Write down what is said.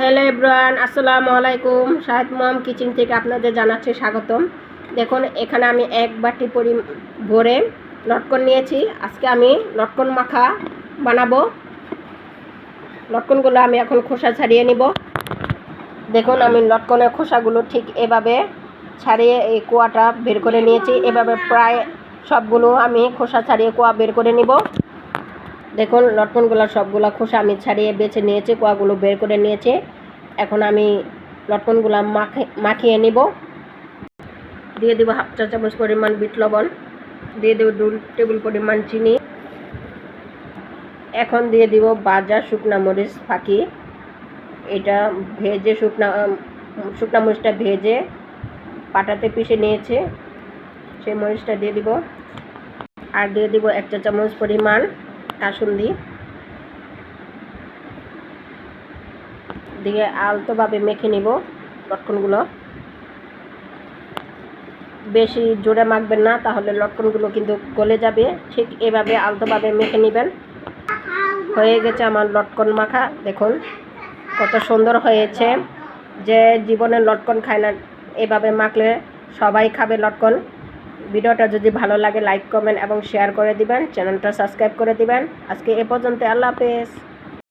Hello এব্রান আসসালামু আলাইকুম। Shahed মোহাম kitchen থেকে আপনাদের জানাচ্ছি স্বাগতম। দেখুন, এখানে আমি এক বাটি পরি ভরে লটকন নিয়েছি। আজকে আমি লটকন মাখা বানাবো। লটকনগুলো আমি এখন খোসা ছাড়িয়ে নিব। দেখুন, আমি লটকনের খোসাগুলো ঠিক এভাবে ছাড়িয়ে এই কুয়াটা বের করে নিয়েছি। এভাবে প্রায় সবগুলো আমি খোসা ছাড়িয়ে কুয়া বের করে নিব। দেখুন, লটকনগুলো সবগুলো খোসা আমি ছাড়িয়ে বেছে নিয়েছি, কোয়াগুলো বের করে নিয়েছি। এখন আমি লটকনগুলো মাখে, মাখিয়ে নিব। দিয়ে দেবো হাফ চা চামচ পরিমাণ বিট লবণ, দিয়ে দেবো দু টেবিল পরিমাণ চিনি। এখন দিয়ে দিব বাজা শুকনা মরিচ ফাঁকি। এটা ভেজে শুকনা শুকনা মরিচটা ভেজে পাটাতে পিষে নিয়েছে। সেই মরিচটা দিয়ে দিব। আর দিয়ে দিব এক চা চামচ পরিমাণ কাসুন্দি দিয়ে আলতোভাবে মেখে নিব লটকনগুলো। বেশি জোরে মাখবেন না, তাহলে লটকনগুলো কিন্তু গলে যাবে। ঠিক এভাবে আলতোভাবে মেখে নেবেন। হয়ে গেছে আমার লটকন মাখা, দেখুন কত সুন্দর হয়েছে। যে জীবনে লটকন খায় না, এভাবে মাখলে সবাই খাবে লটকন। ভিডিওটা যদি ভালো লাগে লাইক কমেন্ট এবং শেয়ার করে দিবেন। চ্যানেলটা সাবস্ক্রাইব করে দিবেন। আজকে এ পর্যন্ত আল্লাহ হাফেজ।